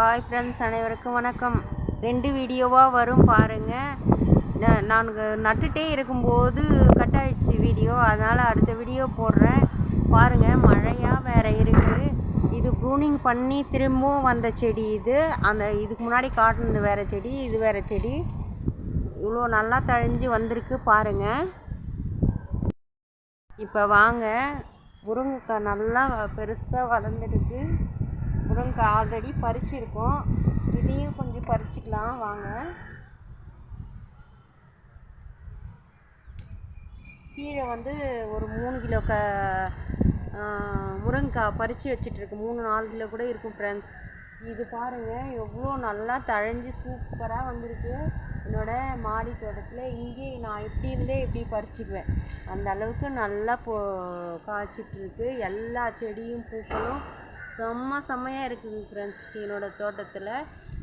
Hi friends அனைவருக்கும் வணக்கம். ரெண்டு வீடியோவாக வரும் பாருங்கள் நான் நட்டுட்டே இருக்கும்போது கட் ஆகிடுச்சு வீடியோ. அதனால் அடுத்த வீடியோ போடுறேன். பாருங்கள் மழையாக வேறு இருக்குது இது ப்ரூனிங் பண்ணி திரும்பவும் வந்த செடி இது. அந்த இதுக்கு முன்னாடி காட்டினது வேறு செடி இது வேறு செடி. இவ்வளோ நல்லா தழிஞ்சு வந்திருக்கு பாருங்கள் இப்போ வாங்க. முருங்கைக்காய் நல்லா பெருசாக வளர்ந்துருக்கு. முருங்கைக்காய் ஆல்ரெடி பறிச்சிருக்கோம். இதையும் கொஞ்சம் பறிச்சிக்கலாம் வாங்க. கீழே வந்து ஒரு மூணு கிலோ க முருங்கைக்காய் பறித்து வச்சிட்ருக்கு மூணு நாலு கிலோ கூட இருக்கும் ஃப்ரெண்ட்ஸ் இது பாருங்கள் எவ்வளோ நல்லா தழைஞ்சி சூப்பராக வந்திருக்கு. என்னோடய மாடி தோட்டத்தில் இங்கே நான் எப்படி இருந்தே இப்படி பறிச்சுக்குவேன். அந்த அளவுக்கு நல்லா போ காய்ச்சிட்ருக்கு எல்லா செடியும் பூக்களும் செம்ம செம்மையாக இருக்குதுங்க ஃப்ரெண்ட்ஸ் என்னோடய தோட்டத்தில்.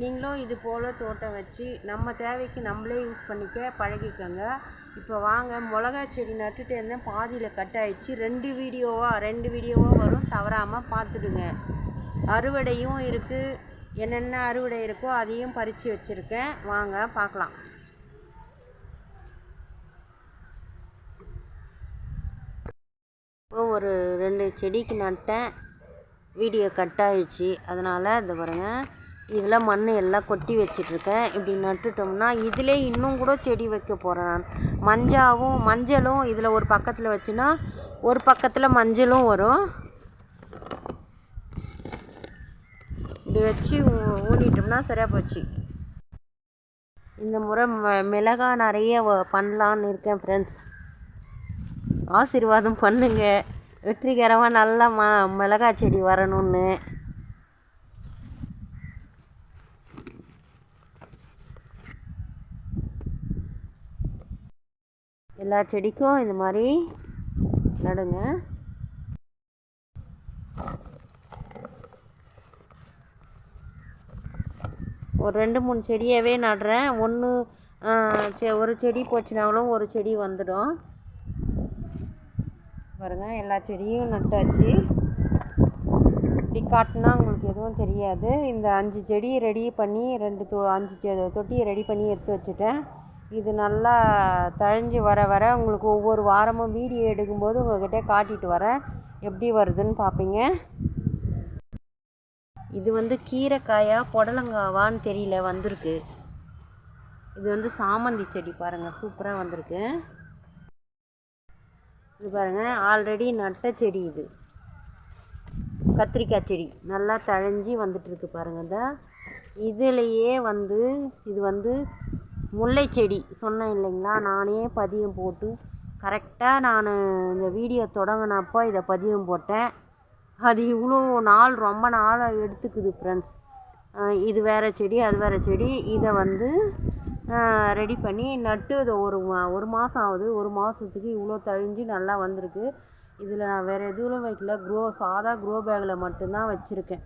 நீங்களும் இது போல் தோட்டம் வச்சு நம்ம தேவைக்கு நம்மளே யூஸ் பண்ணிக்க பழகிக்கோங்க. இப்போ வாங்க மிளகா செடி நட்டுட்டு இருந்தேன். பாதியில் கட் ஆயிடுச்சு. ரெண்டு வீடியோவாக ரெண்டு வீடியோவாக வரும். தவறாமல் பார்த்துடுங்க. அறுவடையும் இருக்குது என்னென்ன அறுவடை இருக்கோ அதையும் பறித்து வச்சுருக்கேன். வாங்க பார்க்கலாம். இப்போ ஒரு ரெண்டு செடிக்கு நட்டேன். வீடியோ கட் ஆயிடுச்சு அதனால் இந்த பாருங்கள் இதில் மண் எல்லாம் கொட்டி வச்சிட்ருக்கேன். இப்படி நட்டுட்டோம்னா இதிலே இன்னும் கூட செடி வைக்க போகிறேன் நான். மஞ்சாவும் மஞ்சளும் இதில் ஒரு பக்கத்தில் வச்சுன்னா ஒரு பக்கத்தில் மஞ்சளும் வரும். இப்படி வச்சு ஊனிட்டோம்னா சரியாக போச்சு. இந்த முறை ம மிளகா நிறைய பண்ணலான்னு இருக்கேன் ஃப்ரெண்ட்ஸ் ஆசீர்வாதம் பண்ணுங்கள் வெற்றிகரமாக நல்லா ம மிளகா செடி வரணும்னு. எல்லா செடிக்கும் இந்த மாதிரி நடுங்க. ஒரு ரெண்டு மூணு செடியாகவே நடுறேன். ஒன்று செ ஒரு செடி போச்சுனாலும் ஒரு செடி வந்துடும். பாருங்கள் எல்லா செடியும் நட்டாச்சு. இப்படி காட்டினா உங்களுக்கு எதுவும் தெரியாது. இந்த அஞ்சு செடி ரெடி பண்ணி ரெண்டு தொ அஞ்சு செ தொட்டியை ரெடி பண்ணி எடுத்து வச்சுட்டேன். இது நல்லா தழைஞ்சி வர வர உங்களுக்கு ஒவ்வொரு வாரமும் வீடியோ எடுக்கும்போது உங்கள்கிட்ட காட்டிட்டு வரேன். எப்படி வருதுன்னு பார்ப்பீங்க. இது வந்து கீரைக்காயா புடலங்காவான்னு தெரியல வந்திருக்கு. இது வந்து சாமந்தி செடி பாருங்கள் சூப்பராக வந்திருக்கு. இது பாருங்கள் ஆல்ரெடி நட்ட செடி இது. கத்திரிக்காய் செடி. நல்லா தழைஞ்சி வந்துட்டுருக்கு பாருங்கள் இந்த. இதுலேயே வந்து இது வந்து முல்லை செடி. சொன்னேன் இல்லைங்களா? நானே பதியம் போட்டு கரெக்டாக நான் இந்த வீடியோ தொடங்கினப்போ இதை பதியம் போட்டேன். அது இவ்வளோ நாள் ரொம்ப நாள் எடுத்துக்குது ஃப்ரெண்ட்ஸ் இது வேறு செடி அது வேறு செடி. இதை வந்து ரெடி பண்ணி நட்டு இது ஒரு ஒரு மாதம் ஆகுது. ஒரு மாதத்துக்கு இவ்வளோ தழிஞ்சு நல்லா வந்திருக்கு. இதில் நான் வேறு எதுவும் வைக்கல. க்ரோ சாதா க்ரோ பேக்கில் மட்டும்தான் வச்சுருக்கேன்.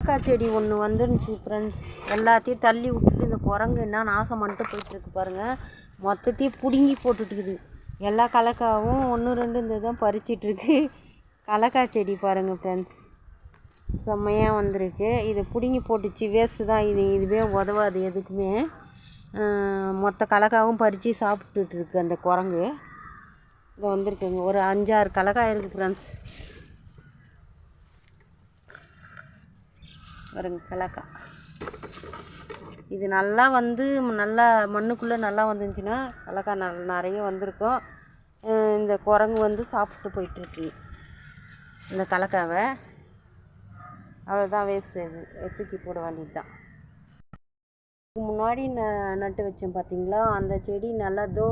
மிளகாய் செடி ஒன்று வந்துருந்துச்சு ஃப்ரெண்ட்ஸ் எல்லாத்தையும் தள்ளி விட்டுட்டு இந்த குரங்கு என்ன நாசம் பண்ணிட்டு போயிட்டுருக்கு பாருங்கள் மொத்தத்தையும் பிடுங்கி போட்டுட்டுருக்குது எல்லா கலக்காவும் ஒன்று ரெண்டு இந்த தான் பறிச்சிட்ருக்கு கலக்காய் செடி பாருங்கள் ஃப்ரெண்ட்ஸ் செம்மையாக வந்திருக்கு. இது பிடுங்கி போட்டுச்சு. வேஸ்ட்டு தான் இது. இதுவே உதவாது எதுக்குமே. மொத்த கலக்காவும் பறித்து சாப்பிட்டுட்ருக்கு அந்த குரங்கு. இதை வந்திருக்குங்க. ஒரு அஞ்சாறு கலக்காய் இருக்குது ஃப்ரெண்ட்ஸ் வருங்க கலக்காய். இது நல்லா வந்து நல்லா மண்ணுக்குள்ளே நல்லா வந்துருந்துச்சுன்னா கலக்காய் நல் நிறைய வந்திருக்கும். இந்த குரங்கு வந்து சாப்பிட்டு போயிட்டுருக்கு. இந்த கலக்காவை. அவ்வளோதான் வேஸ்ட் இது தூக்கி போட வேண்டியது தான் முன்னாடி ந நட்டு வச்சேன் பார்த்தீங்களா அந்த செடி நல்லா தோ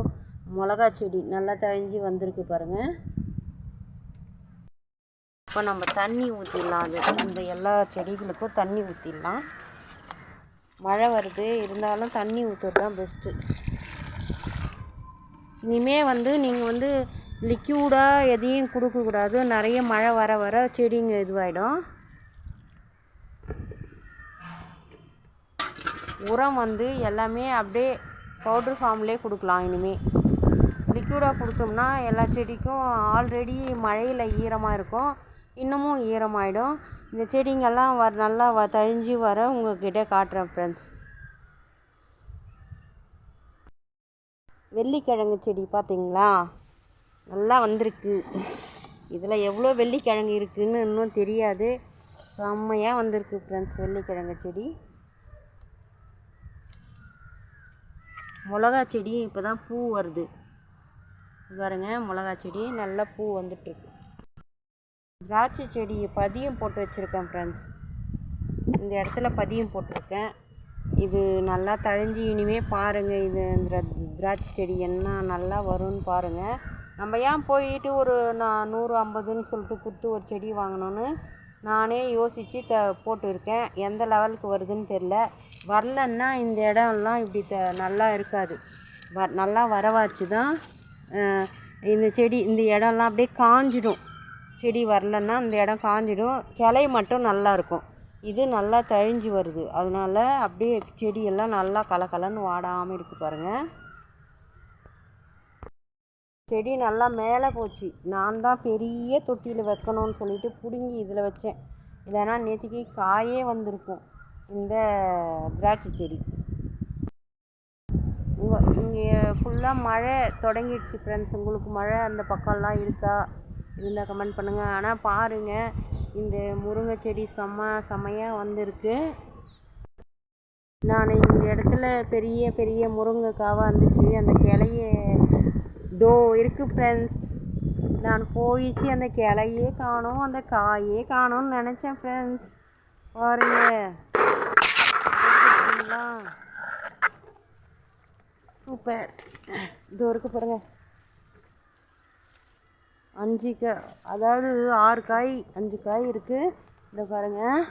மிளகா செடி நல்லா தழிஞ்சு வந்திருக்கு பாருங்கள் இப்போ நம்ம தண்ணி ஊற்றிடலாம் அது இந்த எல்லா செடிகளுக்கும் தண்ணி ஊற்றிடலாம் மழை வருது. இருந்தாலும் தண்ணி ஊற்றுறது தான் பெஸ்ட்டு இனிமேல் வந்து நீங்கள் வந்து லிக்யூடாக எதையும் கொடுக்கக்கூடாது. நிறைய மழை வர வர செடிங்க இதுவாகிடும் உரம் வந்து எல்லாமே அப்படியே பவுட்ரு ஃபார்ம்லேயே கொடுக்கலாம் இனிமேல் லிக்யூடாக கொடுத்தோம்னா எல்லா செடிக்கும் ஆல்ரெடி மழையில் ஈரமாக இருக்கும். இன்னமும் ஈரமாயிடும். இந்த செடிங்கெல்லாம் வர நல்லா வ தழிஞ்சு வர உங்கள்கிட்ட காட்டுறேன் ஃப்ரெண்ட்ஸ் வெள்ளிக்கிழங்கு செடி பார்த்தீங்களா? நல்லா வந்திருக்கு. இதில் எவ்வளோ வெள்ளிக்கிழங்கு இருக்குதுன்னு இன்னும் தெரியாது. செம்மையாக வந்திருக்கு ஃப்ரெண்ட்ஸ் வெள்ளிக்கிழங்கு செடி. மிளகா செடி இப்போ தான் பூ வருது. பாருங்க மிளகா செடி நல்லா பூ வந்துட்டுருக்கு. திராட்சை செடி பதியம் போட்டு வச்சுருக்கேன் ஃப்ரெண்ட்ஸ் இந்த இடத்துல பதியம் போட்டிருக்கேன். இது நல்லா தழிஞ்சு இனிமே பாருங்கள் இது இந்த திராட்சை செடி என்ன நல்லா வரும்னு பாருங்கள் நம்ம ஏன் போயிட்டு ஒரு நான் நூறு ஐம்பதுன்னு சொல்லிட்டு கொடுத்து ஒரு செடி வாங்கணும்னு நானே யோசித்து த போட்டிருக்கேன். எந்த லெவலுக்கு வருதுன்னு தெரில வரலன்னா இந்த இடம்லாம் இப்படி த நல்லா இருக்காது. வ நல்லா வரவாச்சு தான் இந்த செடி இந்த இடம்லாம் அப்படியே காஞ்சிடும். செடி வரலன்னா இந்த இடம் காஞ்சிடும். கிளை மட்டும் நல்லா இருக்கும். இது நல்லா தழிஞ்சு வருது. அதனால அப்படியே செடியெல்லாம் நல்லா கலகலன்னு வாடாமல் இருக்குது பாருங்கள் செடி நல்லா மேலே போச்சு. நான் தான் பெரிய தொட்டியில் வைக்கணும்னு சொல்லிட்டு பிடுங்கி இதில் வச்சேன். இல்லைன்னா நேற்றுக்கு காயே வந்திருக்கும். இந்த திராட்சை செடி. இங்கே ஃபுல்லாக மழை தொடங்கிடுச்சு ஃப்ரெண்ட்ஸ் உங்களுக்கு மழை அந்த பக்கம்லாம் இருக்கா? இருந்தால் கமெண்ட் பண்ணுங்கள் ஆனால் பாருங்கள் இந்த முருங்கை செடி செம்ம செம்மையாக வந்திருக்கு. நான் இந்த இடத்துல பெரிய பெரிய முருங்கைக்காவாக இருந்துச்சு அந்த கிளைய தோ இருக்குது ஃப்ரெண்ட்ஸ் நான் போயிச்சு அந்த கிளையே காணோம் அந்த காயே காணோம்னு நினச்சேன் ஃப்ரெண்ட்ஸ் பாருங்கள் பார்த்தீங்களா? சூப்பர். இது வரைக்கும் பாருங்க. அஞ்சு கா அதாவது ஆறு காய் அஞ்சு காய் இருக்குது இதை பாருங்கள்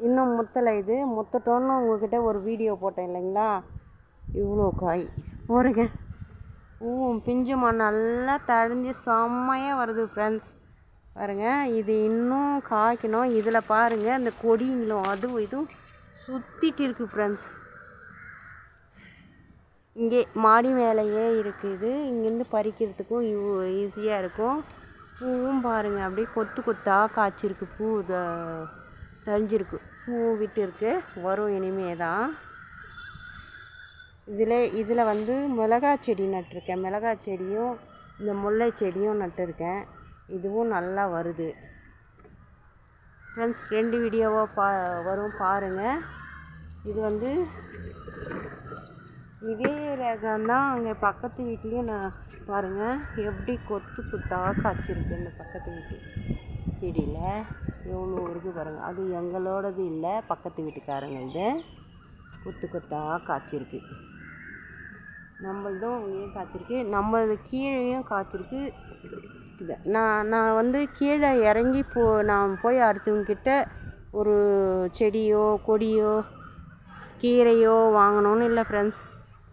இன்னும் முத்தலை இது. முத்தட்டோன்னு உங்ககிட்ட ஒரு வீடியோ போட்டேன் இல்லைங்களா? இவ்வளோ காய். பாருங்க. ஊ பிஞ்சுமா நல்லா தழிஞ்சு செம்மையாக வருது ஃப்ரெண்ட்ஸ் பாருங்கள் இது இன்னும் காய்க்கணும். இதில் பாருங்கள் இந்த கொடிங்களும் அதுவும் இதுவும். சுற்றிட்டு இருக்கு ஃப்ரெண்ட்ஸ் இங்கே மாடி மேலேயே இருக்குது. இங்கேருந்து பறிக்கிறதுக்கும் ஈஸியாக இருக்கும். பூவும் பாருங்கள் அப்படியே கொத்து கொத்தாக காய்ச்சிருக்கு. பூ த- தழிஞ்சிருக்கு பூ விட்டு இருக்கு வரும் இனிமே தான் இதில் இதில் வந்து மிளகா செடி நட்டிருக்கேன். மிளகா செடியும் இந்த முல்லை செடியும் நட்டிருக்கேன். இதுவும் நல்லா வருது. ஃப்ரெண்ட்ஸ் ரெண்டு வீடியோவாக பா வரும் பாருங்கள் இது வந்து இதே ரகம் தான் அங்கே பக்கத்து வீட்லேயும் நான் பாருங்கள் எப்படி கொத்து கொத்தாக காய்ச்சிருக்கு இந்த பக்கத்து வீட்டு செடியில். எவ்வளோ இருக்குது பாருங்கள் அது எங்களோடது இல்லை பக்கத்து வீட்டுக்காரங்களது கொத்து கொத்தாக காய்ச்சிருக்கு. நம்மளதும் அங்கேயும் காய்ச்சிருக்கு. நம்மளது கீழேயும் காய்ச்சிருக்கு. இதை நான் நான் வந்து கீழே இறங்கி போ நான் போய் அடுத்தவங்கக்கிட்ட ஒரு செடியோ கொடியோ கீரையோ வாங்கணும்னு இல்லை ஃப்ரெண்ட்ஸ்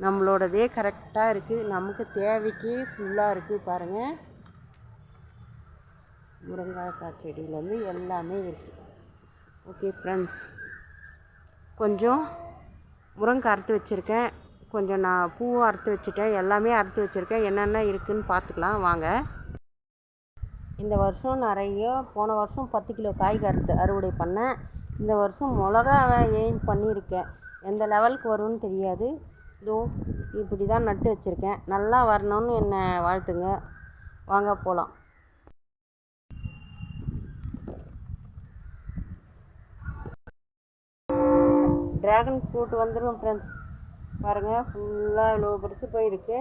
நம்மளோடதே கரெக்டாக இருக்குது நமக்கு தேவைக்கு ஃபுல்லாக இருக்குது பாருங்கள் முருங்காய்க்காய் செடியிலேருந்து எல்லாமே இருக்குது ஓகே ஃப்ரெண்ட்ஸ் கொஞ்சம் முருங்கை அறுத்து வச்சுருக்கேன். கொஞ்சம் நான் பூவும் அறுத்து வச்சுட்டேன். எல்லாமே அறுத்து வச்சுருக்கேன். என்னென்ன இருக்குதுன்னு பார்த்துக்கலாம். வாங்க. இந்த வருஷம் நிறைய போன வருஷம் பத்து கிலோ காய்கறி அறுவடை பண்ணேன். இந்த வருஷம் மிளகாவை எய்ம் பண்ணியிருக்கேன்? எந்த லெவலுக்கு வரும்னு தெரியாது. இதோ இப்படி தான் நட்டு வச்சுருக்கேன். நல்லா வரணும்னு என்னை வாழ்த்துங்க. வாங்க போகலாம் ட்ராகன் ஃப்ரூட் வந்துடும் ஃப்ரெண்ட்ஸ் பாருங்கள் ஃபுல்லாக இவ்வளோ பெருசு போயிருக்கு.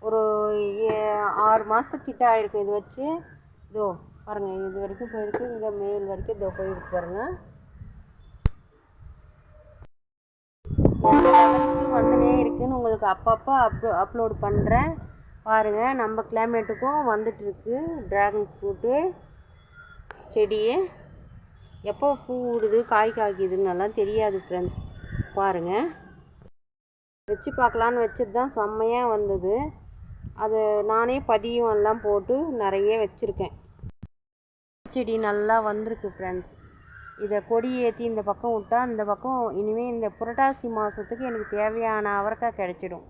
ஒரு ஏ- ஆறு மாதத்துக்கிட்ட ஆயிருக்கு இது வச்சு. இதோ பாருங்கள் இது வரைக்கும் போயிருக்கு. இங்கே மேல் வரைக்கும் இதோ போயிருக்கு பாருங்கள் உங்களுக்கு அப்பப்போ அப்லோ அப்லோட் பண்ணுறேன் பாருங்கள் நம்ம கிளைமேட்டுக்கும் வந்துட்டுருக்கு. ட்ராகன் ஃப்ரூட்டு செடியே. எப்போ பூ விடுது காய் காய்க்குதுன்னு எல்லாம் தெரியாது ஃப்ரெண்ட்ஸ் பாருங்கள் வச்சு பார்க்கலான்னு வச்சது தான் செம்மையாக வந்தது. அது நானே பதியம் எல்லாம் போட்டு நிறைய வச்சுருக்கேன். செடி நல்லா வந்திருக்கு ஃப்ரெண்ட்ஸ் இதை கொடி ஏற்றி இந்த பக்கம் விட்டா இந்த பக்கம் இனிமேல் இந்த புரட்டாசி மாதத்துக்கு எனக்கு தேவையான அவரைக்காய் கிடச்சிடும்.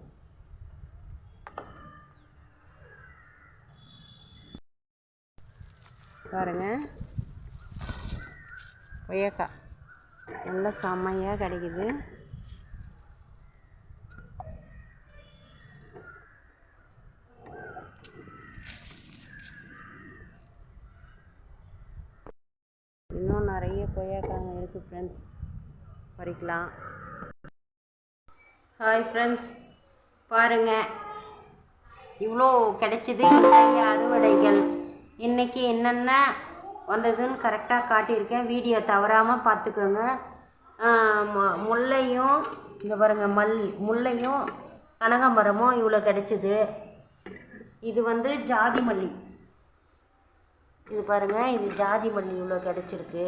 பாருங்கள் கொய்யாக்காய். நல்லா செம்மையாக கிடைக்குது. இன்னும் நிறைய கொய்யாக்காங்க இருக்குது ஃப்ரெண்ட்ஸ் பறிக்கலாம். ஹாய் ஃப்ரெண்ட்ஸ் பாருங்கள் இவ்வளோ கிடைச்சிது. நிறைய அறுவடைகள். இன்றைக்கி என்னென்ன வந்ததுன்னு கரெக்டாக காட்டியிருக்கேன். வீடியோ தவறாமல் பார்த்துக்கோங்க. முல்லையும் இந்த பாருங்கள் மல் முல்லையும் கனகாம்பரமும் இவ்வளோ கிடைச்சிது. இது வந்து ஜாதி மல்லி. இது பாருங்கள் இது ஜாதி மல்லி இவ்வளோ கிடைச்சிருக்கு.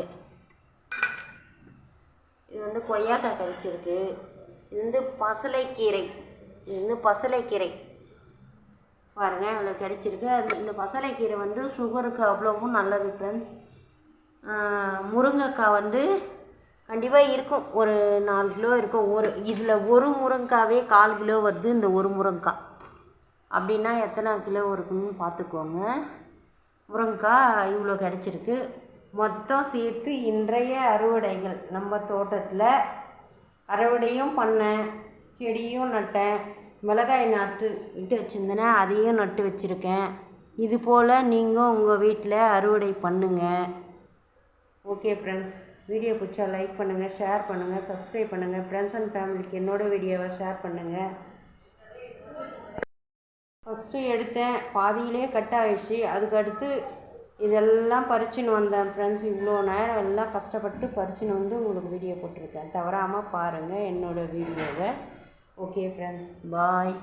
இது வந்து கொய்யாக்காய் கிடைச்சிருக்கு. இது வந்து பசலைக்கீரை. இது வந்து பசலைக்கீரை. பாருங்கள் இவ்வளோ கிடச்சிருக்கு. அது இந்த பசலைக்கீரை வந்து சுகருக்கு அவ்வளோவும் நல்லது ஃப்ரெண்ட்ஸ் முருங்கைக்காய் வந்து கண்டிப்பாக இருக்கும். ஒரு நாலு கிலோ இருக்கும். ஒரு இதில் ஒரு முருங்கைக்காவே கால் கிலோ வருது இந்த ஒரு முருங்கைக்காய். அப்படின்னா எத்தனை கிலோ இருக்குன்னு பார்த்துக்கோங்க. முருங்கைக்காய் இவ்வளோ கிடச்சிருக்கு. மொத்தம் சேர்த்து இன்றைய அறுவடைகள். நம்ம தோட்டத்தில் அறுவடையும் பண்ணேன். செடியும் நட்டேன். மிளகாய் நாற்று விட்டு வச்சுருந்தேன்னா அதையும் நட்டு வச்சுருக்கேன். இது போல் நீங்கள் உங்கள் வீட்டில் அறுவடை பண்ணுங்கள் ஓகே ஃப்ரெண்ட்ஸ் வீடியோ பிடிச்சா லைக் பண்ணுங்கள் ஷேர் பண்ணுங்கள் சப்ஸ்கிரைப் பண்ணுங்கள் ஃப்ரெண்ட்ஸ் அண்ட் ஃபேமிலிக்கு என்னோடய வீடியோவை ஷேர் பண்ணுங்கள் ஃபஸ்ட்டு எடுத்தேன். பாதியிலே கட் ஆகிடுச்சு அதுக்கடுத்து இதெல்லாம் பறிச்சுன்னு வந்தேன் ஃப்ரெண்ட்ஸ் இவ்வளோ நேரம் எல்லாம் கஷ்டப்பட்டு பறிச்சுன்னு வந்து உங்களுக்கு வீடியோ போட்டிருக்கேன். தவறாமல் பாருங்கள் என்னோடய வீடியோவை ஓகே ஃப்ரெண்ட்ஸ் பாய்